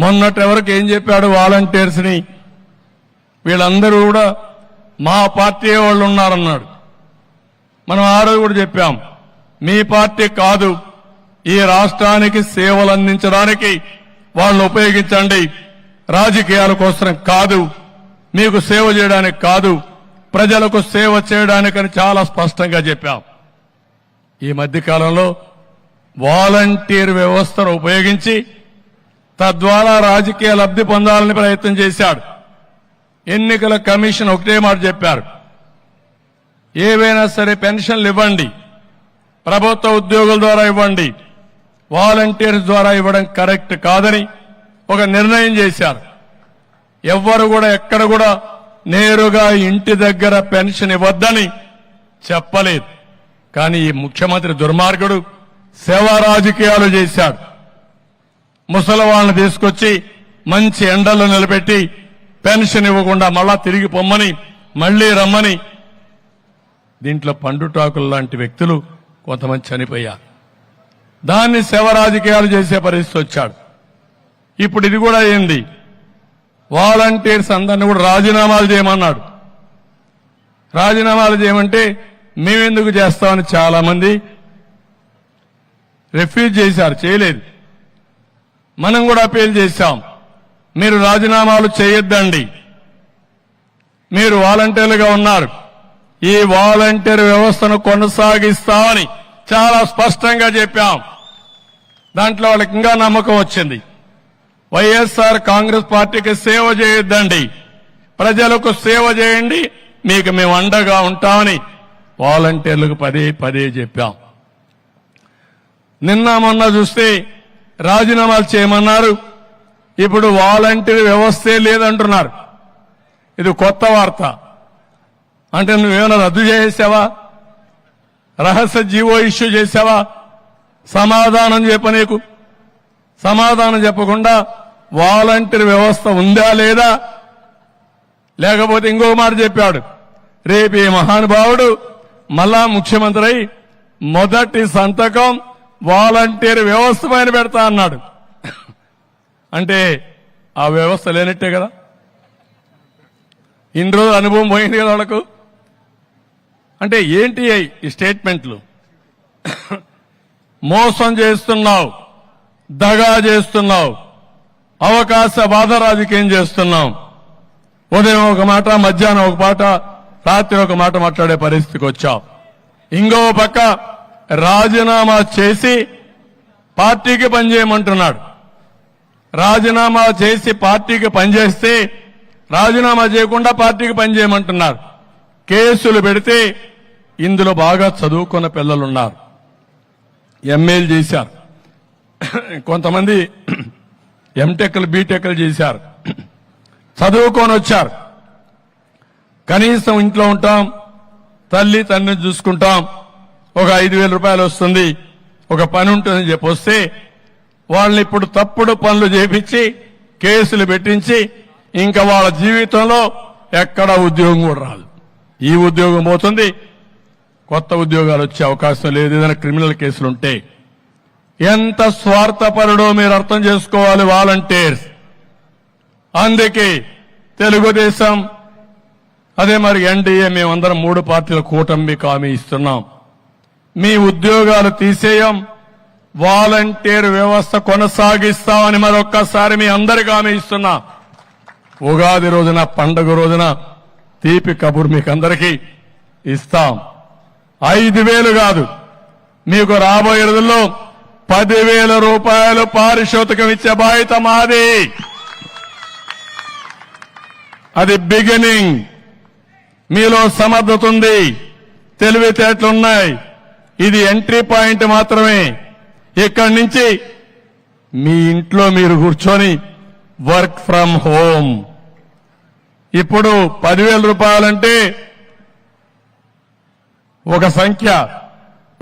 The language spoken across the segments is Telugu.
మొన్నటి వరకు ఏం చెప్పాడు వాలంటీర్స్ని వీళ్ళందరూ కూడా మా పార్టీ వాళ్ళు ఉన్నారన్నాడు. మనం ఆ రోజు కూడా చెప్పాం మీ పార్టీ కాదు ఈ రాష్ట్రానికి సేవలు అందించడానికి వాళ్ళని ఉపయోగించండి రాజకీయాల కోసం కాదు మీకు సేవ చేయడానికి కాదు ప్రజలకు సేవ చేయడానికని చాలా స్పష్టంగా చెప్పాం. ఈ మధ్య కాలంలో వాలంటీర్ వ్యవస్థను ఉపయోగించి తద్వారా రాజకీయ లబ్ధి పొందాలని ప్రయత్నం చేశాడు. ఎన్నికల కమిషన్ ఒకటే మాట చెప్పారు. ఏవైనా సరే పెన్షన్లు ఇవ్వండి. ప్రభుత్వ ఉద్యోగుల ద్వారా ఇవ్వండి. వాలంటీర్స్ ద్వారా ఇవ్వడం కరెక్ట్ కాదని ఒక నిర్ణయం చేశారు. ఎవ్వరు కూడా ఎక్కడ కూడా నేరుగా ఇంటి దగ్గర పెన్షన్ ఇవ్వద్దని చెప్పలేదు. కానీ ఈ ముఖ్యమంత్రి దుర్మార్గుడు సేవా రాజకీయాలు చేశాడు. ముసలి వాళ్ళని తీసుకొచ్చి మంచి ఎండల్లో నిలబెట్టి పెన్షన్ ఇవ్వకుండా మళ్ళా తిరిగి పొమ్మని మళ్ళీ రమ్మని. దీంట్లో పండుటాకులు లాంటి వ్యక్తులు కొంతమంది చనిపోయారు. దాన్ని శవ రాజకీయాలు చేసే పరిస్థితి వచ్చాడు. ఇప్పుడు ఇది కూడా అయింది వాలంటీర్స్ అందరిని కూడా రాజీనామాలు చేయమన్నాడు. రాజీనామాలు చేయమంటే మేమెందుకు చేస్తామని చాలా మంది రిఫ్యూజ్ చేశారు చేయలేదు. మనం కూడా అప్పీల్ చేశాం మీరు రాజీనామాలు చేయొద్దండి. మీరు వాలంటీర్లుగా ఉన్నారు. ఈ వాలంటీర్ వ్యవస్థను కొనసాగిస్తామని చాలా స్పష్టంగా చెప్పాం. దాంట్లో వాళ్ళకి ఇంకా నమ్మకం వచ్చింది. వైఎస్ఆర్ కాంగ్రెస్ పార్టీకి సేవ చేయొద్దండి. ప్రజలకు సేవ చేయండి. మీకు మేము అండగా ఉంటామని వాలంటీర్లకు పదే పదే చెప్పాం. నిన్న మొన్న చూస్తే రాజీనామాలు చేయమన్నారు. ఇప్పుడు వాలంటీర్ వ్యవస్థే లేదంటున్నారు. ఇది కొత్త వార్త. అంటే నువ్వేమైనా రద్దు చేసావా రహస్య జీవో ఇష్యూ చేసావా? సమాధానం చెప్ప నీకు. సమాధానం చెప్పకుండా వాలంటీర్ వ్యవస్థ ఉందా లేదా? లేకపోతే ఇంకో మాట చెప్పాడు. రేపు ఈ మహానుభావుడు మళ్ళా ముఖ్యమంత్రి మొదటి సంతకం వాలంటీర్ వ్యవస్థ పైన పెడతా అన్నాడు. అంటే ఆ వ్యవస్థ లేనట్టే కదా. ఇన్ని రోజులు అనుభవం పోయింది కదా వాళ్ళకు. అంటే ఏంటి ఈ స్టేట్మెంట్లు? మోసం చేస్తున్నావు దగా చేస్తున్నావు అవకాశ బాధ రాజకీయం చేస్తున్నాం. ఉదయం ఒక మాట మధ్యాహ్నం ఒక మాట రాత్రి ఒక మాట మాట్లాడే పరిస్థితికి వచ్చావు. ఇంకో పక్క రాజీనామా చేసి పార్టీకి పనిచేయమంటున్నాడు. రాజీనామా చేసి పార్టీకి పనిచేస్తే రాజీనామా చేయకుండా పార్టీకి పనిచేయమంటున్నారు. కేసులు పెడితే ఇందులో బాగా చదువుకున్న పిల్లలున్నారు. ఎంఏలు చేశారు. కొంతమంది ఎంటెక్లు బీటెక్లు చేశారు. చదువుకొని వచ్చారు. కనీసం ఇంట్లో ఉంటాం తల్లి తండ్రిని చూసుకుంటాం. ఒక ఐదు వేల రూపాయలు వస్తుంది. ఒక పని ఉంటుందని చెప్పి వస్తే వాళ్ళని ఇప్పుడు తప్పుడు పనులు చేపించి కేసులు పెట్టించి ఇంకా వాళ్ళ జీవితంలో ఎక్కడ ఉద్యోగం కూడా రాదు. ఈ ఉద్యోగం పోతుంది. కొత్త ఉద్యోగాలు వచ్చే అవకాశం లేదు. ఏదైనా క్రిమినల్ కేసులు ఉంటే ఎంత స్వార్థపరుడో మీరు అర్థం చేసుకోవాలి వాలంటీర్స్. అందుకే తెలుగుదేశం అదే మరి ఎన్డీఏ మేమందరం మూడు పార్టీల కూటమి హామీ ఇస్తున్నాం. మీ ఉద్యోగాలు తీసేయం. వాలంటీర్ వ్యవస్థ కొనసాగిస్తామని మరొక్కసారి మీ అందరికీ హామీ ఇస్తున్నా. ఉగాది రోజున పండుగ రోజున తీపి కబుర్ మీకు అందరికీ ఇస్తాం. ఐదు వేలు కాదు. మీకు రాబోయే రోజుల్లో పదివేల రూపాయలు పారిశోతకం ఇచ్చే బాధ్యత మాది. అది బిగినింగ్. మీలో సమర్థత ఉంది. తెలివితేటలున్నాయి. ఇది ఎంట్రీ పాయింట్ మాత్రమే. ఇక్కడి నుంచి మీ ఇంట్లో మీరు కూర్చొని వర్క్ ఫ్రం హోమ్. ఇప్పుడు పదివేల రూపాయలంటే ఒక సంఖ్య.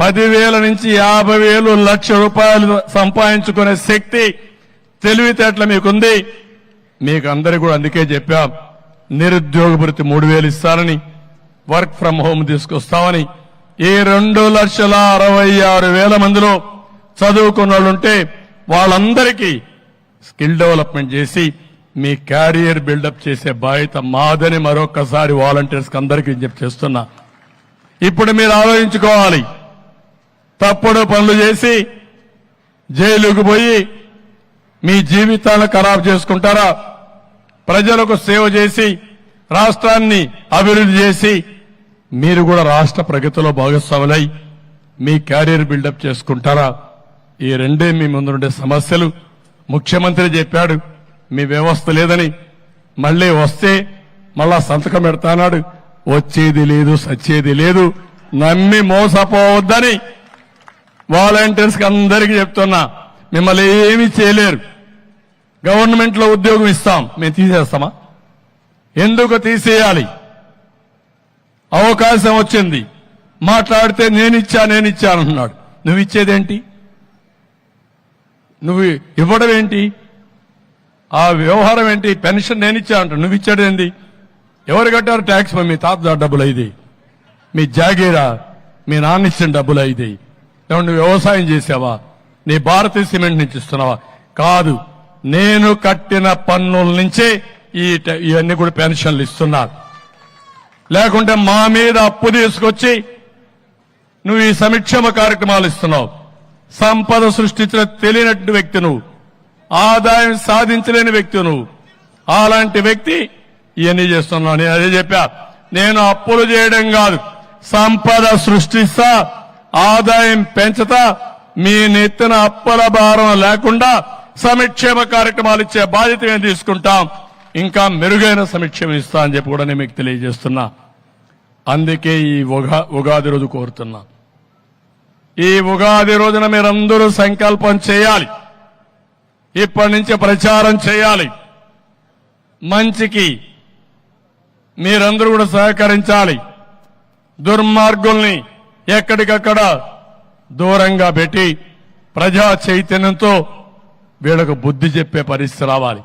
పదివేల నుంచి యాభై వేలు లక్ష రూపాయలు సంపాదించుకునే శక్తి తెలివితేటలు మీకుంది. మీకు అందరికీ కూడా అందుకే చెప్పాం. నిరుద్యోగ భృతి మూడు వేలు ఇస్తారని వర్క్ ఫ్రం హోమ్ తీసుకొస్తామని. ఈ రెండు లక్షల అరవై ఆరు వేల మందిలో చదువుకున్న వాళ్ళు ఉంటే వాళ్ళందరికీ స్కిల్ డెవలప్మెంట్ చేసి మీ క్యారియర్ బిల్డప్ చేసే బాధ్యత మాదని మరొకసారి వాలంటీర్స్ అందరికీ విజ్ఞప్తి చేస్తున్నా. ఇప్పుడు మీరు ఆలోచించుకోవాలి. తప్పుడు పనులు చేసి జైలుకు పోయి మీ జీవితాలను ఖరాబ్ చేసుకుంటారా? ప్రజలకు సేవ చేసి రాష్ట్రాన్ని అభివృద్ధి చేసి మీరు కూడా రాష్ట్ర ప్రగతిలో భాగస్వాములై మీ క్యారియర్ బిల్డప్ చేసుకుంటారా? ఈ రెండే మీ ముందుండే సమస్యలు. ముఖ్యమంత్రి చెప్పాడు మీ వ్యవస్థ లేదని. మళ్ళీ వస్తే మళ్ళా సంతకం పెడతానాడు వచ్చేది లేదు సచ్చేది లేదు. నమ్మి మోసపోవద్దని వాలంటీర్స్కి అందరికీ చెప్తున్నా. మిమ్మల్ని ఏమీ చేయలేరు. గవర్నమెంట్లో ఉద్యోగం ఇస్తాం. మేము తీసేస్తామా? ఎందుకు తీసేయాలి? అవకాశం వచ్చింది. మాట్లాడితే నేనిచ్చా నేనిచ్చా అంటున్నాడు నువ్వు ఇచ్చేదేంటి? నువ్వు ఇవ్వడం ఏంటి? ఆ వ్యవహారం ఏంటి? పెన్షన్ నేనిచ్చా అంటాడు నువ్వు ఇచ్చాడేంటి ఎవరు కట్టారు ట్యాక్స్? మీ తాత డబ్బులు అయింది మీ జాగీరా మీ నాన్న ఇచ్చిన డబ్బులు అయింది నువ్వు వ్యవసాయం చేసావా? నీ భారతీయ సిమెంట్ నుంచి ఇస్తున్నావా? కాదు. నేను కట్టిన పన్నుల నుంచే ఈ ఇవన్నీ కూడా పెన్షన్లు ఇస్తున్నారు. లేకుంటే మా మీద అప్పు తీసుకొచ్చి నువ్వు ఈ సంక్షేమ కార్యక్రమాలు ఇస్తున్నావు. సంపద సృష్టించిన తెలియనట్టు వ్యక్తి నువ్వు. ఆదాయం సాధించలేని వ్యక్తి నువ్వు. అలాంటి వ్యక్తి ఇవన్నీ చేస్తున్నావు. నేను అదే చెప్పా. నేను అప్పులు చేయడం కాదు. సంపద సృష్టిస్తా ఆదాయం పెంచుతా మీ నెత్తిన అప్పుల భారం లేకుండా సంక్షేమ కార్యక్రమాలు ఇచ్చే బాధ్యత మేము తీసుకుంటాం. ఇంకా మెరుగైన సమీక్ష ఇస్తా అని చెప్పి కూడా నేను మీకు తెలియజేస్తున్నా. అందుకే ఈ ఉగా ఉగాది రోజు కోరుతున్నా. ఈ ఉగాది రోజున మీరందరూ సంకల్పం చేయాలి. ఇప్పటి నుంచి ప్రచారం చేయాలి. మంచికి మీరందరూ కూడా సహకరించాలి. దుర్మార్గుల్ని ఎక్కడికక్కడ దూరంగా పెట్టి ప్రజా చైతన్యంతో వీళ్ళకు బుద్ధి చెప్పే పరిస్థితి రావాలి.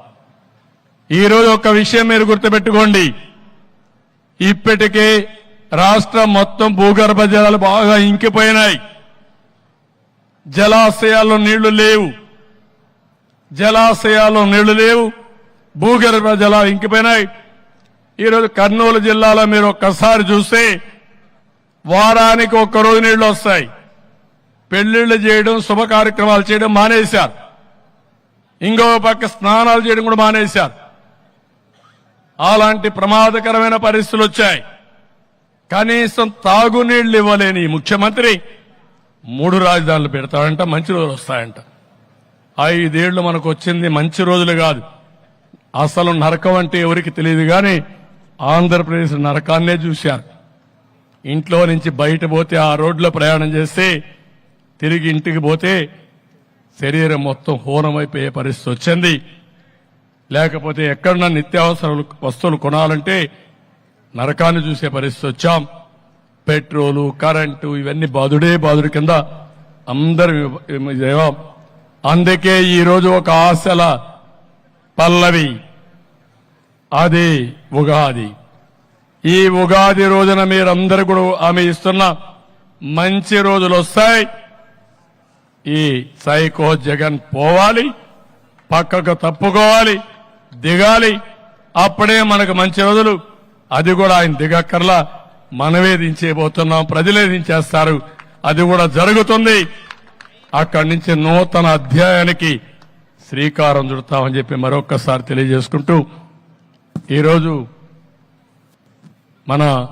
ఈ రోజు ఒక విషయం మీరు గుర్తుపెట్టుకోండి. ఇప్పటికే రాష్ట్రం మొత్తం భూగర్భ జలాలు బాగా ఇంకిపోయినాయి. జలాశయాల్లో నీళ్ళు లేవు. జలాశయాల్లో నీళ్ళు లేవు. భూగర్భ జలాలు ఇంకిపోయినాయి. ఈరోజు కర్నూలు జిల్లాలో మీరు ఒక్కసారి చూస్తే వారానికి ఒక్కరోజు నీళ్ళు వస్తాయి. పెళ్ళిళ్ళు చేయడం శుభ కార్యక్రమాలు చేయడం మానేశారు. ఇంకో పక్క స్నానాలు చేయడం కూడా మానేశారు. అలాంటి ప్రమాదకరమైన పరిస్థితులు వచ్చాయి. కనీసం తాగునీళ్ళు ఇవ్వలేని ఈ ముఖ్యమంత్రి మూడు రాజధానులు పెడతాడంట మంచి రోజులు వస్తాయంట. ఐదేళ్ళు మనకు వచ్చింది మంచి రోజులు కాదు. అసలు నరకం అంటే ఎవరికి తెలియదు కానీ ఆంధ్రప్రదేశ్ నరకాన్నే చూశారు. ఇంట్లో నుంచి బయట పోతే ఆ రోడ్లో ప్రయాణం చేస్తే తిరిగి ఇంటికి పోతే శరీరం మొత్తం హోనమైపోయే పరిస్థితి వచ్చింది. లేకపోతే ఎక్కడన్నా నిత్యావసర వస్తువులు కొనాలంటే నరకాన్ని చూసే పరిస్థితి వచ్చాం. పెట్రోలు కరెంటు ఇవన్నీ బాధుడే బాధుడి కింద అందరం అందుకే ఈరోజు ఒక ఆశల పల్లవి. అది ఉగాది. ఈ ఉగాది రోజున మీరందరూ కూడా ఆమె ఇస్తున్న మంచి రోజులు వస్తాయి. ఈ సైకో జగన్ పోవాలి పక్కకు తప్పుకోవాలి. దిగాలి. అప్పుడే మనకు మంచి రోజులు. అది కూడా ఆయన దిగక్కర్లా. మనమే దించేయబోతున్నాం. ప్రజలే దించేస్తారు. అది కూడా జరుగుతుంది. అక్కడి నుంచి నూతన అధ్యాయానికి శ్రీకారం చుడతామని చెప్పి మరొక్కసారి తెలియజేసుకుంటూ ఈరోజు మన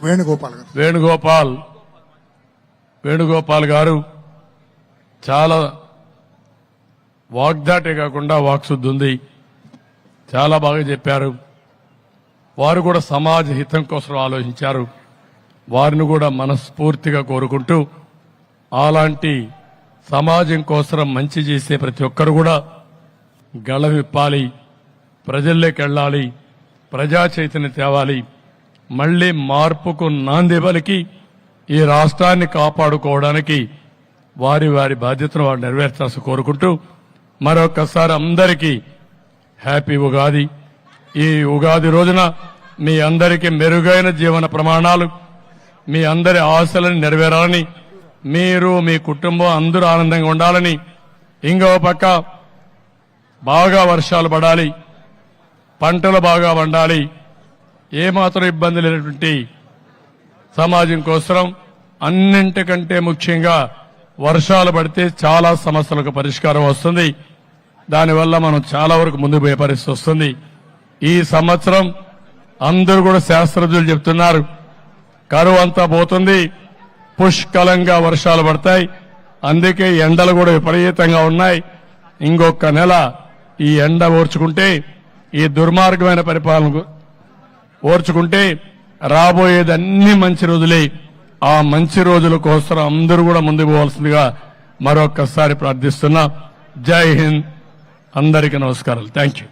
వేణుగోపాల్ వేణుగోపాల్ వేణుగోపాల్ గారు చాలా వాగ్దాటే కాకుండా వాక్శుద్ధి ఉంది. చాలా బాగా చెప్పారు. వారు కూడా సమాజ హితం కోసం ఆలోచించారు. వారిని కూడా మనస్ఫూర్తిగా కోరుకుంటూ అలాంటి సమాజం కోసం మంచి చేసే ప్రతి ఒక్కరు కూడా గళవిప్పాలి ప్రజల్లోకి వెళ్ళాలి ప్రజా చైతన్యం తేవాలి మళ్ళీ మార్పుకు నాంది పలికి ఈ రాష్ట్రాన్ని కాపాడుకోవడానికి వారి వారి బాధ్యతను వారు నెరవేర్చాల్సి కోరుకుంటూ మరొకసారి అందరికీ హ్యాపీ ఉగాది. ఈ ఉగాది రోజున మీ అందరికీ మెరుగైన జీవన ప్రమాణాలు మీ అందరి ఆశలను నెరవేరాలని మీరు మీ కుటుంబం అందరూ ఆనందంగా ఉండాలని ఇంకో పక్క బాగా వర్షాలు పడాలి పంటలు బాగా పండాలి ఏమాత్రం ఇబ్బంది లేనటువంటి సమాజం కోసం అన్నింటికంటే ముఖ్యంగా వర్షాలు పడితే చాలా సమస్యలకు పరిష్కారం వస్తుంది. దానివల్ల మనం చాలా వరకు ముందుకు పోయే పరిస్థితి వస్తుంది. ఈ సంవత్సరం అందరూ కూడా శాస్త్రజ్ఞులు చెప్తున్నారు కరువు అంతా పోతుంది పుష్కలంగా వర్షాలు పడతాయి అందుకే ఎండలు కూడా విపరీతంగా ఉన్నాయి. ఇంకొక నెల ఈ ఎండ ఓర్చుకుంటే ఈ దుర్మార్గమైన పరిపాలన ఓర్చుకుంటే రాబోయేదన్నీ మంచి రోజులే. ఆ మంచి రోజుల కోసం అందరూ కూడా ముందుకు పోవాల్సిందిగా మరొక్కసారి ప్రార్థిస్తున్నా. జై హింద్. అందరికీ నమస్కారాలు. Thank you.